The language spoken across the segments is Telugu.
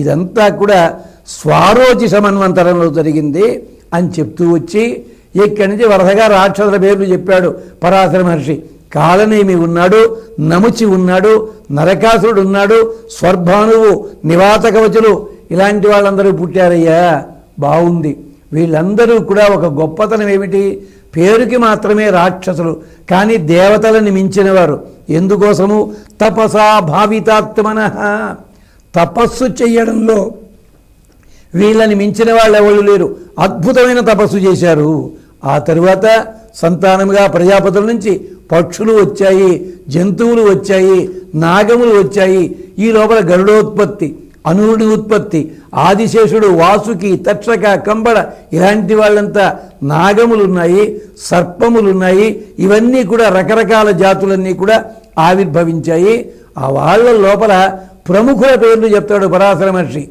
ఇదంతా కూడా స్వారోచి సమన్వంతరంలో జరిగింది అని చెప్తూ వచ్చి ఇక్కడి నుంచి వరసగా రాక్షసుల పేర్లు చెప్పాడు పరాశర మహర్షి. కాలనేమి ఉన్నాడు నముచి ఉన్నాడు నరకాసురుడు ఉన్నాడు స్వర్భానువు నివాతకవచులు ఇలాంటి వాళ్ళందరూ పుట్టారయ్యా. బాగుంది వీళ్ళందరూ కూడా ఒక గొప్పతనం ఏమిటి? పేరుకి మాత్రమే రాక్షసులు కానీ దేవతలని మించినవారు. ఎందుకోసము? తపసా భావితాత్మన. తపస్సు చేయడంలో వీళ్ళని మించిన వాళ్ళు ఎవరు లేరు. అద్భుతమైన తపస్సు చేశారు. ఆ తరువాత సంతానముగా ప్రజాపతుల నుంచి పక్షులు వచ్చాయి జంతువులు వచ్చాయి నాగములు వచ్చాయి. ఈ లోపల గరుడోత్పత్తి అనురుడి ఉత్పత్తి ఆదిశేషుడు వాసుకి తక్షక కంబడ ఇలాంటి వాళ్ళంతా నాగములున్నాయి సర్పములున్నాయి. ఇవన్నీ కూడా రకరకాల జాతులన్నీ కూడా ఆవిర్భవించాయి. ఆ వాళ్ళ లోపల ప్రముఖుల పేర్లు చెప్తాడు పరాశర మహర్షి.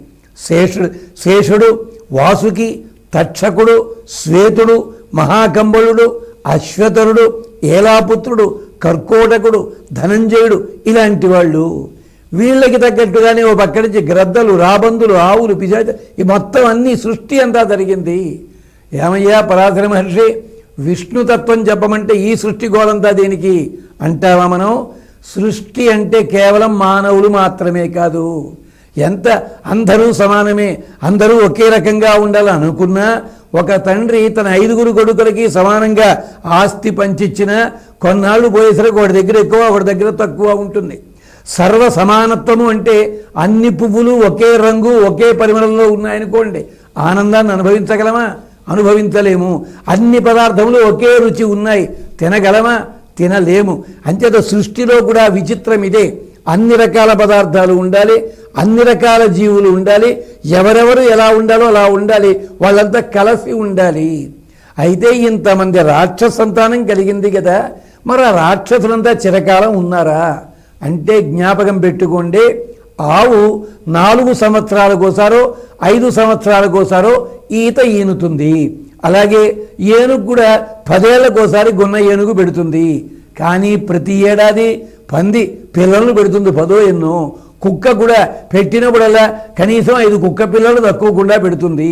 శేషుడు శేషుడు వాసుకి తక్షకుడు శ్వేతుడు మహాకంబళుడు అశ్వతరుడు ఏలాపుత్రుడు కర్కోటకుడు ధనంజయుడు ఇలాంటి వాళ్ళు. వీళ్ళకి తగ్గట్టుగానే ఓ పక్క నుంచి గ్రద్దలు రాబందులు ఆవులు పిశాచ ఈ మొత్తం అన్ని సృష్టి అంతా జరిగింది. ఏమయ్యా పరాశర మహర్షి? విష్ణుతత్వం చెప్పమంటే ఈ సృష్టి గోళంతా దేనికి? అంటావా మనం? సృష్టి అంటే కేవలం మానవులు మాత్రమే కాదు. ఎంత అందరూ సమానమే. అందరూ ఒకే రకంగా ఉండాలనుకున్నా ఒక తండ్రి తన ఐదుగురు కొడుకులకి సమానంగా ఆస్తి పంచిచ్చిన కొన్నాళ్ళు పోయేసరికి ఒకటి దగ్గర ఎక్కువ ఒకటి దగ్గర తక్కువ ఉంటుంది. సర్వ సమానత్వము అంటే అన్ని పువ్వులు ఒకే రంగు ఒకే పరిమళంలో ఉన్నాయనుకోండి. ఆనందాన్ని అనుభవించగలమా? అనుభవించలేము. అన్ని పదార్థములు ఒకే రుచి ఉన్నాయి. తినగలమా? తినలేము. అంతేత సృష్టిలో కూడా విచిత్రం ఇదే. అన్ని రకాల పదార్థాలు ఉండాలి అన్ని రకాల జీవులు ఉండాలి ఎవరెవరు ఎలా ఉండాలో అలా ఉండాలి వాళ్ళంతా కలిసి ఉండాలి. అయితే ఇంతమంది రాక్షస సంతానం కలిగింది కదా మరి ఆ రాక్షసులంతా చిరకాలం ఉన్నారా? అంటే జ్ఞాపకం పెట్టుకోండి ఆవు నాలుగు సంవత్సరాలకోసారో ఐదు సంవత్సరాలకోసారో ఈత ఈనుతుంది. అలాగే ఏనుగు కూడా పదేళ్ళకోసారి గున్న ఏనుగు పెడుతుంది. కానీ ప్రతి ఏడాది పంది పిల్లలను పెడుతుంది పదో ఎన్నో. కుక్క కూడా పెట్టినప్పుడల్లా కనీసం ఐదు కుక్క పిల్లలు తక్కువకుండా పెడుతుంది.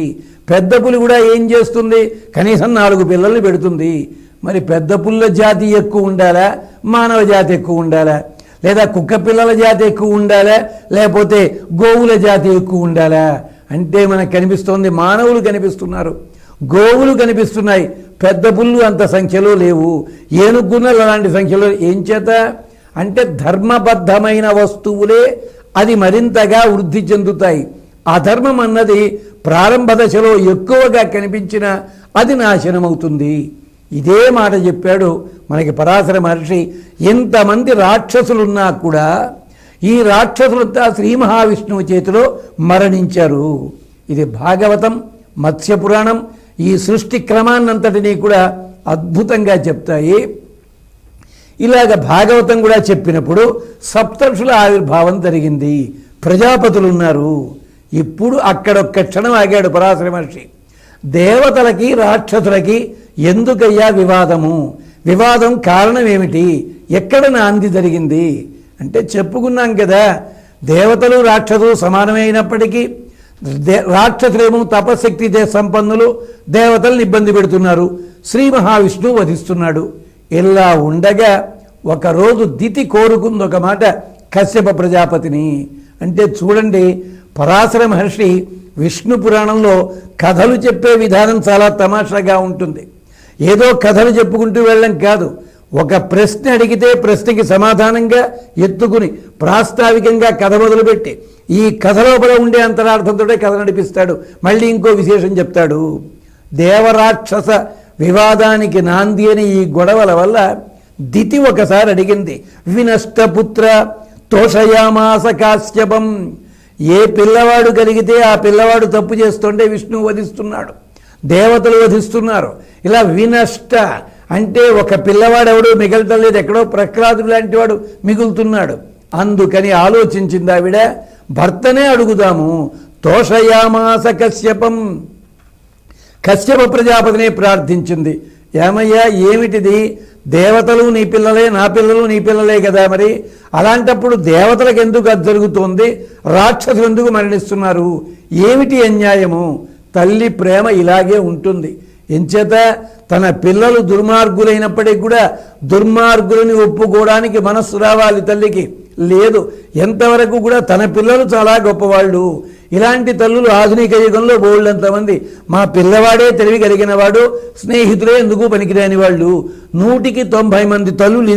పెద్ద పులి కూడా ఏం చేస్తుంది? కనీసం నాలుగు పిల్లల్ని పెడుతుంది. మరి పెద్ద పుల్ల జాతి ఎక్కువ ఉండాలా? మానవ జాతి ఎక్కువ ఉండాలా? లేదా కుక్క పిల్లల జాతి ఎక్కువ ఉండాలా? లేకపోతే గోవుల జాతి ఎక్కువ ఉండాలా? అంటే మనకు కనిపిస్తోంది మానవులు కనిపిస్తున్నారు. గోవులు కనిపిస్తున్నాయి. పెద్ద పుల్లు అంత సంఖ్యలో లేవు. ఏనుగున్నలు అలాంటి సంఖ్యలో ఏం చేత? అంటే ధర్మబద్ధమైన వస్తువులే అది మరింతగా వృద్ధి చెందుతాయి. అధర్మం అన్నది ప్రారంభ దశలో ఎక్కువగా కనిపించిన అది నాశనమవుతుంది. ఇదే మాట చెప్పాడు మనకి పరాశర మహర్షి. ఎంతమంది రాక్షసులున్నా కూడా ఈ రాక్షసులంతా శ్రీ మహావిష్ణువు చేతిలో మరణించారు. ఇది భాగవతం మత్స్యపురాణం ఈ సృష్టి క్రమాన్నంతటినీ కూడా అద్భుతంగా చెప్తాయి. ఇలాగ భాగవతం కూడా చెప్పినప్పుడు సప్తర్షుల ఆవిర్భావం జరిగింది. ప్రజాపతులు ఉన్నారు ఇప్పుడు అక్కడొక్క క్షణం ఆగాడు పరాశర మహర్షి. దేవతలకి రాక్షసులకి ఎందుకయ్యా వివాదము? వివాదం కారణం ఏమిటి? ఎక్కడ నాంది జరిగింది? అంటే చెప్పుకున్నాం కదా దేవతలు రాక్షసులు సమానమైనప్పటికీ రాక్షసులేమో తపశక్తి సంపన్నులు దేవతలను ఇబ్బంది పెడుతున్నారు. శ్రీ మహావిష్ణువు వధిస్తున్నాడు. ఇలా ఉండగా ఒకరోజు దితి కోరుకుంది ఒక మాట కశ్యప ప్రజాపతిని. అంటే చూడండి పరాశర మహర్షి విష్ణు పురాణంలో కథలు చెప్పే విధానం చాలా తమాషాగా ఉంటుంది. ఏదో కథలు చెప్పుకుంటూ వెళ్ళడం కాదు. ఒక ప్రశ్న అడిగితే ప్రశ్నకి సమాధానంగా ఎత్తుకుని ప్రాస్తావికంగా కథ మొదలుపెట్టి ఈ కథ లోపల ఉండే అంతరార్థంతోటే కథ నడిపిస్తాడు. మళ్ళీ ఇంకో విశేషం చెప్తాడు. దేవరాక్షస వివాదానికి నాంది అని ఈ గొడవల వల్ల దితి ఒకసారి అడిగింది. వినష్టపుత్ర తోషయామాస కాశ్యపం ఏ పిల్లవాడు కలిగితే ఆ పిల్లవాడు తప్పు చేస్తుంటే విష్ణువు వధిస్తున్నాడు. దేవతలు వధిస్తున్నారు. ఇలా వినష్ట అంటే ఒక పిల్లవాడెవడు మిగలటం లేదు ఎక్కడో ప్రహ్లాదుడు లాంటి వాడు మిగులుతున్నాడు. అందుకని ఆలోచించింది ఆవిడ భర్తనే అడుగుదాము తోషయామాస కశ్యపం. కశ్యప ప్రజాపతినే ప్రార్థించింది. ఏమయ్యా ఏమిటిది? దేవతలు నీ పిల్లలే నా పిల్లలు నీ పిల్లలే కదా మరి. అలాంటప్పుడు దేవతలకు ఎందుకు అది జరుగుతోంది? రాక్షసులు ఎందుకు మరణిస్తున్నారు? ఏమిటి అన్యాయము? తల్లి ప్రేమ ఇలాగే ఉంటుంది. ఎంచేత తన పిల్లలు దుర్మార్గులైనప్పటికీ కూడా దుర్మార్గులని ఒప్పుకోవడానికి మనస్సు రావాలి తల్లికి. లేదు ఎంతవరకు కూడా తన పిల్లలు చాలా గొప్పవాళ్ళు. ఇలాంటి తల్లులు ఆధునిక యుగంలో బోళ్ళంతమంది మా పిల్లవాడే తెలివి కలిగిన వాడు స్నేహితులే ఎందుకు పనికిరాని వాళ్ళు నూటికి తొంభై మంది తల్లులు